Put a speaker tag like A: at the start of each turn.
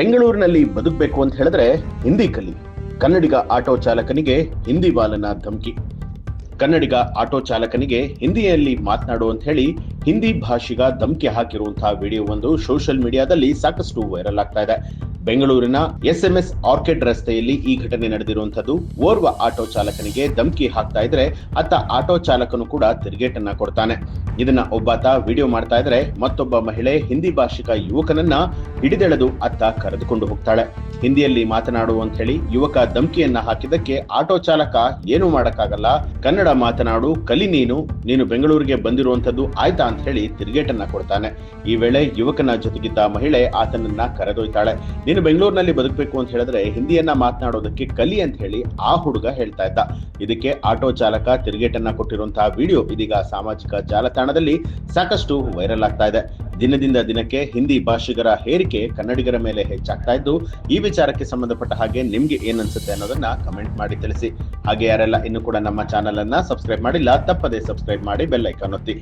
A: ಬೆಂಗಳೂರಿನಲ್ಲಿ ಬದುಕಬೇಕು ಅಂತ ಹೇಳಿದ್ರೆ ಹಿಂದಿ ಕಲಿ. ಕನ್ನಡಿಗ ಆಟೋ ಚಾಲಕನಿಗೆ ಹಿಂದಿ ಬಾಲನ ಧಮಕಿ. ಕನ್ನಡಿಗ ಆಟೋ ಚಾಲಕನಿಗೆ ಹಿಂದಿಯಲ್ಲಿ ಮಾತನಾಡು ಅಂತ ಹೇಳಿ ಹಿಂದಿ ಭಾಷೆಗ ಧಮಕಿ ಹಾಕಿರುವಂತಹ ವಿಡಿಯೋ ಒಂದು ಸೋಷಿಯಲ್ ಮೀಡಿಯಾದಲ್ಲಿ ಸಾಕಷ್ಟು ವೈರಲ್ ಆಗ್ತಾ ಇದೆ. ಬೆಂಗಳೂರಿನ ಎಸ್ಎಂಎಸ್ ಆರ್ಕಿಡ್ ರಸ್ತೆಯಲ್ಲಿ ಈ ಘಟನೆ ನಡೆದಿರುವಂತದ್ದು ಓರ್ವ ಆಟೋ ಚಾಲಕನಿಗೆ ಧಮಕಿ ಹಾಕ್ತಾ ಇದ್ರೆ ಅತ್ತ ಆಟೋ ಚಾಲಕನು ಕೂಡ ತಿರುಗೇಟನ್ನ ಕೊಡ್ತಾನೆ. ಇದನ್ನ ಒಬ್ಬಾತ ವಿಡಿಯೋ ಮಾಡ್ತಾ ಇದ್ರೆ ಮತ್ತೊಬ್ಬ ಮಹಿಳೆ ಹಿಂದಿ ಭಾಷಿಕ ಯುವಕನನ್ನ ಹಿಡಿದೆಳೆದು ಅತ್ತ ಕರೆದುಕೊಂಡು ಹೋಗ್ತಾಳೆ. ಹಿಂದಿಯಲ್ಲಿ ಮಾತನಾಡು ಅಂತ ಹೇಳಿ ಯುವಕ ಧಮಕಿಯನ್ನ ಹಾಕಿದ್ದಕ್ಕೆ ಆಟೋ ಚಾಲಕ ಏನು ಮಾಡಕ್ಕಾಗಲ್ಲ. ಕನ್ನಡ ಮಾತನಾಡು, ಕಲಿ ನೀನು ನೀನು ಬೆಂಗಳೂರಿಗೆ ಬಂದಿರುವಂತದ್ದು ಆಯ್ತಾ ಅಂತ ಹೇಳಿ ತಿರುಗೇಟನ್ನ ಕೊಡ್ತಾನೆ. ಈ ವೇಳೆ ಯುವಕನ ಜೊತೆಗಿದ್ದ ಮಹಿಳೆ ಆತನನ್ನ ಕರೆದೊಯ್ತಾಳೆ. ನೀನು ಬೆಂಗಳೂರಿನಲ್ಲಿ ಬದುಕಬೇಕು ಅಂತ ಹೇಳಿದ್ರೆ ಹಿಂದಿಯನ್ನ ಮಾತನಾಡೋದಕ್ಕೆ ಕಲಿ ಅಂತ ಹೇಳಿ ಆ ಹುಡುಗ ಹೇಳ್ತಾ ಇದ್ದ. ಇದಕ್ಕೆ ಆಟೋ ಚಾಲಕ ತಿರುಗೇಟನ್ನ ಕೊಟ್ಟಿರುವಂತಹ ವಿಡಿಯೋ ಇದೀಗ ಸಾಮಾಜಿಕ ಜಾಲತಾಣದಲ್ಲಿ ಸಾಕಷ್ಟು ವೈರಲ್ ಆಗ್ತಾ ಇದೆ. ದಿನದಿಂದ ದಿನಕ್ಕೆ ಹಿಂದಿ ಭಾಷಿಗರ ಹೇರಿಕೆ ಕನ್ನಡಿಗರ ಮೇಲೆ ಹೆಚ್ಚಾಗ್ತಾ ಇದ್ದು, ಈ ವಿಚಾರಕ್ಕೆ ಸಂಬಂಧಪಟ್ಟ ಹಾಗೆ ನಿಮ್ಗೆ ಏನನ್ಸುತ್ತೆ ಅನ್ನೋದನ್ನ ಕಮೆಂಟ್ ಮಾಡಿ ತಿಳಿಸಿ. ಹಾಗೆ ಯಾರೆಲ್ಲ ಇನ್ನು ಕೂಡ ನಮ್ಮ ಚಾನೆಲ್ ಅನ್ನ ಸಬ್ಸ್ಕ್ರೈಬ್ ಮಾಡಿಲ್ಲ, ತಪ್ಪದೆ ಸಬ್ಸ್ಕ್ರೈಬ್ ಮಾಡಿ ಬೆಲ್ ಐಕಾನ್ ಒತ್ತಿ.